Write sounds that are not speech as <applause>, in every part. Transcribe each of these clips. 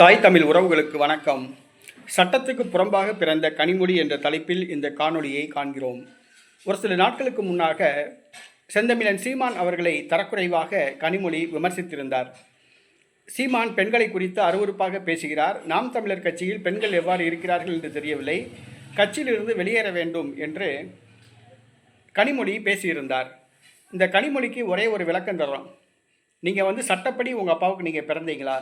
தாய் தமிழ் உறவுகளுக்கு வணக்கம். சட்டத்துக்கு புறம்பாக பிறந்த கனிமொழி என்ற தலைப்பில் இந்த காணொளியை காண்கிறோம். ஒரு சில நாட்களுக்கு முன்னாக செந்தமிழன் சீமான் அவர்களை தரக்குறைவாக கனிமொழி விமர்சித்திருந்தார். சீமான் பெண்களை குறித்து அருவருப்பாக பேசுகிறார். நாம் தமிழர் கட்சியில் பெண்கள் எவ்வாறு இருக்கிறார்கள் என்று தெரியவில்லை. கட்சியிலிருந்து வெளியேற வேண்டும் என்று கனிமொழி பேசியிருந்தார். இந்த கனிமொழிக்கு ஒரே ஒரு விளக்கம் தர்றோம். நீங்கள் வந்து சட்டப்படி உங்கள் அப்பாவுக்கு நீங்கள் பிறந்தீங்களா?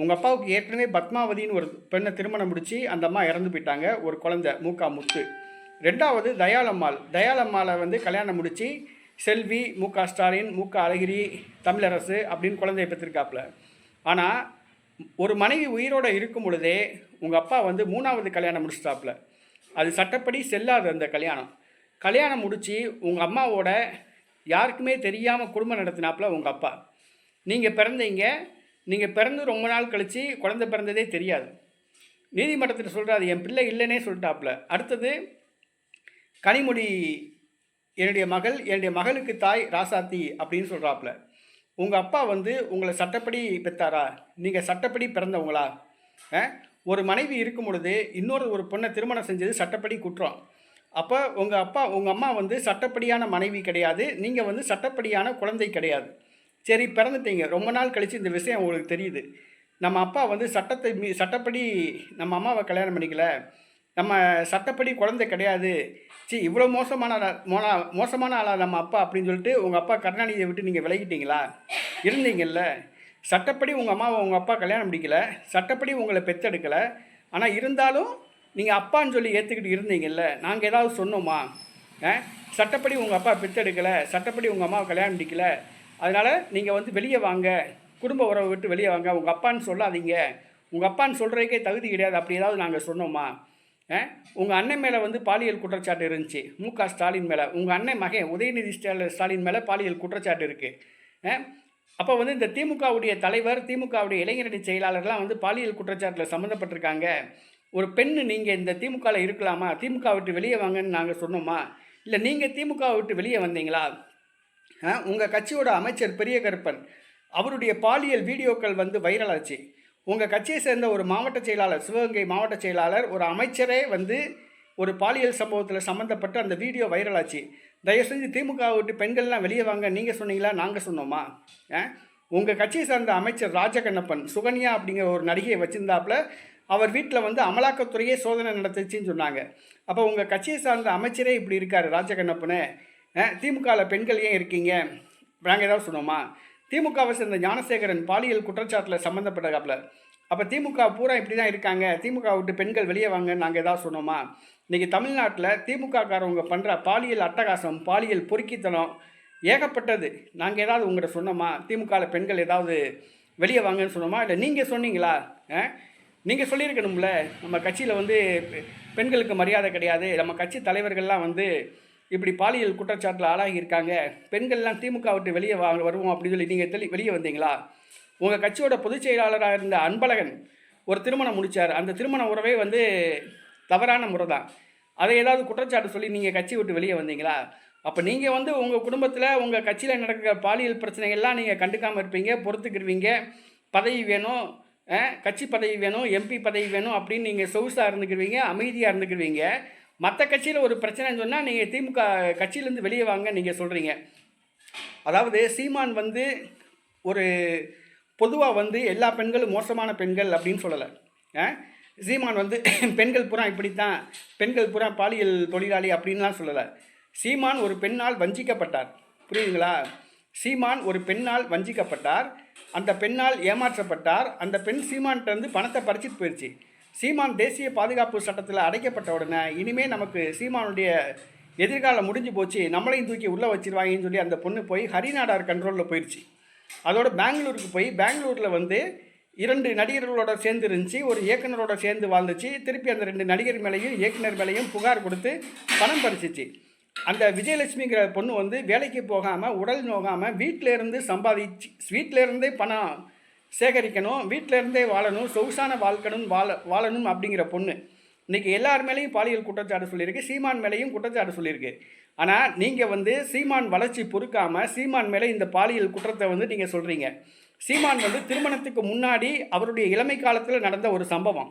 உங்கள் அப்பாவுக்கு ஏற்கனவே பத்மாவதின்னு ஒரு பெண்ணை திருமணம் முடித்து அந்த அம்மா இறந்து போயிட்டாங்க ஒரு குழந்தை மூக்கா முத்து. ரெண்டாவது தயாளம்மாள். தயாளம்மாளை வந்து கல்யாணம் முடித்து செல்வி முக ஸ்டாலின் மூக்கா அழகிரி தமிழரசு அப்படின்னு குழந்தைய பெற்றிருக்காப்புல. ஆனால் ஒரு மனைவி உயிரோடு இருக்கும் பொழுதே உங்கள் அப்பா வந்து மூணாவது கல்யாணம் முடிச்சிட்டாப்புல. அது சட்டப்படி செல்லாது அந்த கல்யாணம். கல்யாணம் முடித்து உங்கள் அம்மாவோட யாருக்குமே தெரியாமல் குடும்பம் நடத்தினாப்புல உங்கள் அப்பா. நீங்கள் பிறந்தீங்க நீங்கள் பிறந்து ரொம்ப நாள் கழித்து குழந்தை பிறந்ததே தெரியாது. நீதிமன்றத்தில் சொல்கிறாரு என் பிள்ளை இல்லைன்னே சொல்லிட்டாப்புல. அடுத்தது கனிமொழி என்னுடைய மகள் என்னுடைய மகளுக்கு தாய் ராசாத்தி அப்படின்னு சொல்கிறாப்புல உங்கள் அப்பா வந்து உங்களை சட்டப்படி பெற்றாரா நீங்கள் சட்டப்படி பிறந்தவங்களா? ஒரு மனைவி இருக்கும் பொழுது இன்னொரு ஒரு பொண்ணை திருமணம் செஞ்சது சட்டப்படி குற்றம். அப்போ உங்கள் அப்பா உங்கள் அம்மா வந்து சட்டப்படியான மனைவி கிடையாது. நீங்கள் வந்து சட்டப்படியான குழந்தை கிடையாது. சரி பிறந்துட்டீங்க. ரொம்ப நாள் கழித்து இந்த விஷயம் உங்களுக்கு தெரியுது. நம்ம அப்பா வந்து சட்டத்தை மீ சட்டப்படி நம்ம அம்மாவை கல்யாணம் பண்ணிக்கல. நம்ம சட்டப்படி குழந்தை கிடையாது. சி இவ்வளோ மோசமான மோனா மோசமான ஆளா நம்ம அப்பா அப்படின்னு சொல்லிட்டு உங்கள் அப்பா கருணாநிதியை விட்டு நீங்கள் விலகிட்டீங்களா? இருந்தீங்கல்ல. சட்டப்படி உங்கள் அம்மாவை உங்கள் அப்பா கல்யாணம் முடிக்கல. சட்டப்படி உங்களை பெற்றெடுக்கலை ஆனால் இருந்தாலும் நீங்கள் அப்பான்னு சொல்லி ஏற்றுக்கிட்டு இருந்தீங்கல்ல. நாங்கள் ஏதாவது சொன்னோமா? ஆ? சட்டப்படி உங்கள் அப்பா பெற்றெடுக்கலை சட்டப்படி உங்கள் அம்மாவை கல்யாணம் முடிக்கல. அதனால் நீங்கள் வந்து வெளியே வாங்க. குடும்ப உறவை விட்டு வெளியே வாங்க. உங்கள் அப்பான்னு சொல்லாதீங்க. உங்கள் அப்பான்னு சொல்கிறதுக்கே தகுதி கிடையாது. அப்படி ஏதாவது நாங்கள் சொன்னோமா? உங்கள் அண்ணன் மேலே வந்து பாலியல் குற்றச்சாட்டு இருந்துச்சு. மு க ஸ்டாலின் மேலே. உங்கள் அண்ணன் மகன் உதயநிதி ஸ்டாலின் ஸ்டாலின் மேலே பாலியல் குற்றச்சாட்டு இருக்குது அப்போ வந்து இந்த திமுகவுடைய தலைவர் திமுகவுடைய இளைஞரணி செயலாளர்லாம் வந்து பாலியல் குற்றச்சாட்டில் சம்மந்தப்பட்டிருக்காங்க. ஒரு பெண் நீங்கள் இந்த திமுகவில் இருக்கலாமா? திமுக விட்டு வெளியே வாங்கன்னு நாங்கள் சொன்னோமா? இல்லை நீங்கள் திமுக விட்டு வெளியே வந்தீங்களா? உங்கள் கட்சியோட அமைச்சர் பெரிய கருப்பன் அவருடைய பாலியல் வீடியோக்கள் வந்து வைரலாச்சு உங்கள் கட்சியை சேர்ந்த ஒரு மாவட்ட செயலாளர் சிவகங்கை மாவட்ட செயலாளர் ஒரு அமைச்சரே வந்து ஒரு பாலியல் சம்பவத்தில் சம்மந்தப்பட்டு அந்த வீடியோ வைரல் ஆச்சு. தயவு செஞ்சு திமுக விட்டு பெண்கள்லாம் வெளியே வாங்க நீங்கள் சொன்னீங்களா நாங்கள் சொன்னோமா? உங்கள் கட்சியை சார்ந்த அமைச்சர் ராஜகண்ணப்பன் சுகன்யா அப்படிங்கிற ஒரு நடிகையை வச்சுருந்தாப்புல அவர் வீட்டில் வந்து அமலாக்கத்துறையே சோதனை நடத்துச்சுன்னு சொன்னாங்க. அப்போ உங்கள் கட்சியை சார்ந்த அமைச்சரே இப்படி இருக்கார் ராஜகண்ணப்பனு. திமுகவில் பெண்கள் ஏன் இருக்கீங்க? நாங்கள் ஏதாவது சொன்னோமா? திமுகவை சேர்ந்த ஞானசேகரன் பாலியல் குற்றச்சாட்டில் சம்மந்தப்பட்டதாப்புல அப்போ திமுக பூரா இப்படி தான் இருக்காங்க. திமுக விட்டு பெண்கள் வெளியே வாங்க நாங்கள் ஏதாவது சொன்னோமா? இன்றைக்கி தமிழ்நாட்டில் திமுகக்காரவங்க பண்ணுற பாலியல் அட்டகாசம் பாலியல் பொறுக்கித்தனம் ஏகப்பட்டது. நாங்கள் ஏதாவது உங்கள்கிட்ட சொன்னோமா? திமுகவில் பெண்கள் ஏதாவது வெளியே வாங்கன்னு சொன்னோமா? இல்லை நீங்கள் சொன்னீங்களா? நீங்கள் சொல்லியிருக்கணும்ல. நம்ம கட்சியில் வந்து பெண்களுக்கு மரியாதை கிடையாது. நம்ம கட்சி தலைவர்கள்லாம் வந்து இப்படி பாலியல் குற்றச்சாட்டில் ஆளாகியிருக்காங்க. பெண்கள்லாம் திமுக விட்டு வெளியே வா வருவோம் அப்படின்னு சொல்லி நீங்கள் தெளி வெளியே வந்தீங்களா? உங்கள் கட்சியோட பொதுச் செயலாளராக இருந்த அன்பழகன் ஒரு திருமணம் முடித்தார் அந்த திருமண உறவே வந்து தவறான முறை தான் அதை ஏதாவது குற்றச்சாட்டு சொல்லி நீங்கள் கட்சி விட்டு வெளியே வந்தீங்களா? அப்போ நீங்கள் வந்து உங்கள் குடும்பத்தில் உங்கள் கட்சியில் நடக்கிற பாலியல் பிரச்சனைகள்லாம் நீங்கள் கண்டுக்காமல் இருப்பீங்க பொறுத்துக்கிடுவீங்க பதவி வேணும் கட்சி பதவி வேணும் எம்பி பதவி வேணும் அப்படின்னு நீங்கள் சொகுசாக இருந்துக்கிடுவீங்க அமைதியாக இருந்துக்கிடுவீங்க மற்ற கட்சியில் ஒரு பிரச்சனைன்னு சொன்னால் நீங்கள் திமுக கட்சியிலேருந்து வெளியே வாங்க நீங்கள் சொல்கிறீங்க அதாவது சீமான் வந்து ஒரு பொதுவாக வந்து எல்லா பெண்களும் மோசமான பெண்கள் அப்படின்னு சொல்லலை. ஆ? சீமான் வந்து <laughs> பெண்கள் பூரா இப்படித்தான் பெண்கள் புறம் பாலியல் தொழிலாளி அப்படின்லாம் சொல்லலை. சீமான் ஒரு பெண்ணால் வஞ்சிக்கப்பட்டார். புரியுதுங்களா? சீமான் ஒரு பெண்ணால் வஞ்சிக்கப்பட்டார். அந்த பெண்ணால் ஏமாற்றப்பட்டார். அந்த பெண் சீமான்கிட்ட இருந்து பணத்தை பறிச்சிட்டு போயிடுச்சு சீமான் தேசிய பாதுகாப்பு சட்டத்தில் அடைக்கப்பட்ட உடனே இனிமே நமக்கு சீமானுடைய எதிர்காலம் முடிஞ்சு போச்சு நம்மளையும் தூக்கி உள்ளே வச்சிருவாங்கன்னு சொல்லி அந்த பொண்ணு போய் ஹரிநாடார் கண்ட்ரோலில் போயிடுச்சு அதோட பெங்களூருக்கு போய் பெங்களூரில் வந்து இரண்டு நடிகர்களோட சேர்ந்து இருந்துச்சு ஒரு இயக்குனரோட சேர்ந்து வாழ்ந்துச்சு திருப்பி அந்த ரெண்டு நடிகர் மேலேயும் இயக்குனர் மேலேயும் புகார் கொடுத்து பணம் பறிச்சிச்சு. அந்த விஜயலட்சுமிங்கிற பொண்ணு வந்து வேலைக்கு போகாமல் உடல் நோகாமல் வீட்டிலேருந்து சம்பாதிச்சு வீட்டிலேருந்தே பணம் சேகரிக்கணும் வீட்டிலேருந்தே வாழணும் சொகுசான வாழ்க்கணும் வாழ வாழணும் அப்படிங்கிற பொண்ணு. இன்றைக்கி எல்லார் மேலேயும் பாலியல் குற்றச்சாட்டு சொல்லியிருக்கு சீமான் மேலேயும் குற்றச்சாட்டு சொல்லியிருக்கு. ஆனால் நீங்கள் வந்து சீமான் வளர்ச்சி பொறுக்காமல் சீமான் மேலே இந்த பாலியல் குற்றத்தை வந்து நீங்கள் சொல்கிறீங்க சீமான் வந்து திருமணத்துக்கு முன்னாடி அவருடைய இளமை காலத்தில் நடந்த ஒரு சம்பவம்.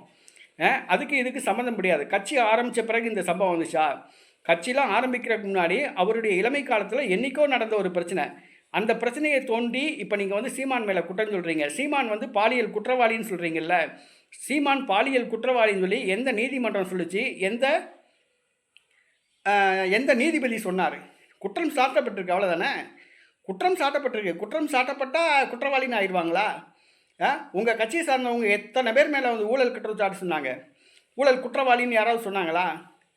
அதுக்கு இதுக்கு சம்மந்தம் முடியாது கட்சி ஆரம்பித்த பிறகு இந்த சம்பவம் வந்துச்சா? கட்சியெலாம் ஆரம்பிக்கிறதுக்கு முன்னாடி அவருடைய இளமை காலத்தில் என்னைக்கோ நடந்த ஒரு பிரச்சனை. அந்த பிரச்சனையை தோண்டி இப்போ நீங்கள் வந்து சீமான் மேலே குற்றம் சொல்கிறீங்க சீமான் வந்து பாலியல் குற்றவாளின்னு சொல்கிறீங்கல்ல சீமான் பாலியல் குற்றவாளின்னு சொல்லி எந்த நீதிமன்றம் சொல்லுச்சு? எந்த எந்த நீதிபதி சொன்னார்? குற்றம் சாட்டப்பட்டிருக்கு அவ்வளோதானே குற்றம் சாட்டப்பட்டிருக்கு. குற்றம் சாட்டப்பட்டால் குற்றவாளின்னு ஆயிடுவாங்களா? உங்கள் கட்சியை சார்ந்தவங்க எத்தனை பேர் மேலே வந்து ஊழல் குற்றச்சாட்டு சொன்னாங்க? ஊழல் குற்றவாளின்னு யாராவது சொன்னாங்களா?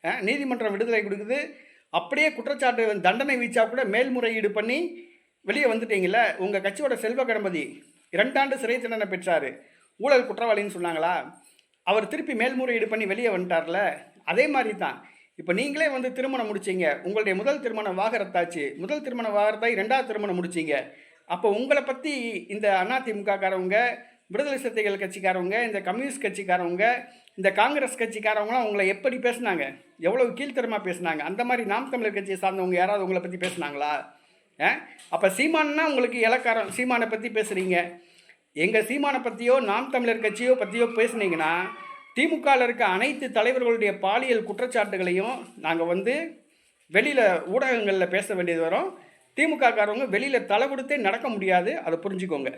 ஆ, நீதிமன்றம் விடுதலை கொடுக்குது. அப்படியே குற்றச்சாட்டு தண்டனை வீச்சா கூட மேல்முறையீடு பண்ணி வெளியே வந்துட்டீங்கல்ல உங்கள் கட்சியோட செல்வ கணபதி இரண்டாண்டு சிறை தண்டனை பெற்றார். ஊழல் குற்றவாளின்னு சொன்னாங்களா? அவர் திருப்பி மேல்முறையீடு பண்ணி வெளியே வந்துட்டார்ல? அதே மாதிரி தான் இப்போ நீங்களே வந்து திருமணம் முடிச்சீங்க. உங்களுடைய முதல் திருமணம் வாகரத்தாச்சு. முதல் திருமணம் வாகரத்தாய் ரெண்டாவது திருமணம் முடிச்சீங்க. அப்போ உங்களை பற்றி இந்த அதிமுகக்காரவங்க விடுதலை சிறுத்தைகள் கட்சிக்காரவங்க இந்த கம்யூனிஸ்ட் கட்சிக்காரவங்க இந்த காங்கிரஸ் கட்சிக்காரவங்களாம் உங்களை எப்படி பேசுனாங்க? எவ்வளவு கீழ்த்தரமாக பேசுனாங்க? அந்த மாதிரி நாம் தமிழர் கட்சியை சார்ந்தவங்க யாராவது உங்களை பற்றி பேசுனாங்களா? அப்போ சீமான்னா உங்களுக்கு இலக்காரம். சீமானை பற்றி பேசுகிறீங்க எங்கள் சீமானை பற்றியோ நாம் தமிழர் கட்சியோ பற்றியோ பேசுனீங்கன்னா திமுகவில் இருக்க அனைத்து தலைவர்களுடைய பாலியல் குற்றச்சாட்டுகளையும் நாங்கள் வந்து வெளியில் ஊடகங்களில் பேச வேண்டியது வரும். திமுகக்காரவங்க வெளியில் தலை கொடுத்தே நடக்க முடியாது. அதை புரிஞ்சுக்கோங்க.